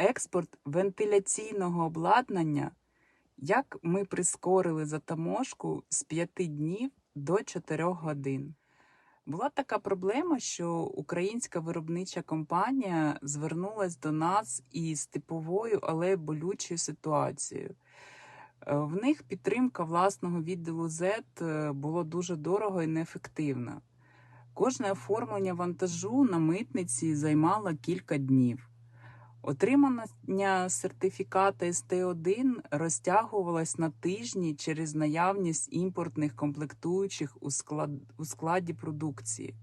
експорт вентиляційного обладнання, як ми прискорили затаможку з 5 днів до 4 годин. Була така проблема, що українська виробнича компанія звернулась до нас із типовою, але болючою ситуацією. Е, В них підтримка власного відділу Z е, було дуже дорого і неефективно. Кожне оформлення вантажу на митниці займало кілька днів. Отримання сертифіката СТ1 розтягувалось на тижні через наявність імпортних комплектуючих у, склад... у складі продукції.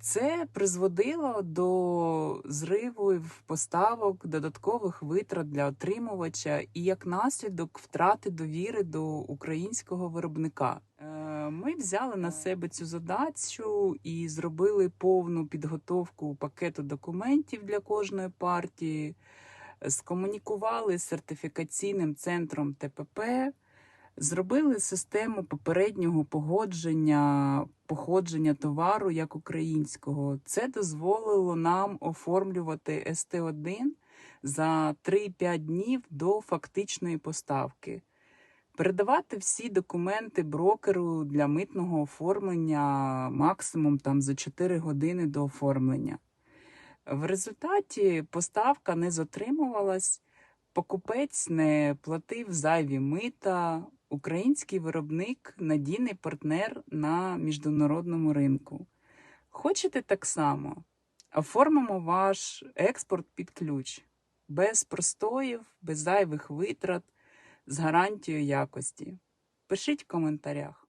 Це призводило до зриву поставок, додаткових витрат для отримувача і як наслідок втрати довіри до українського виробника. Ми взяли на себе цю задачу і зробили повну підготовку пакету документів для кожної партії, скомунікували з сертифікаційним центром ТПП, зробили систему попереднього погодження походження товару як українського. Це дозволило нам оформлювати СТ1 за 3-5 днів до фактичної поставки. Передавати всі документи брокеру для митного оформлення максимум там за 4 години до оформлення. В результаті поставка не затримувалась, покупець не платив зайві мита, український виробник надійний партнер на міжнародному ринку. Хочете так само? Оформимо ваш експорт під ключ, без простоїв, без зайвих витрат, з гарантією якості. Пишіть в коментарях.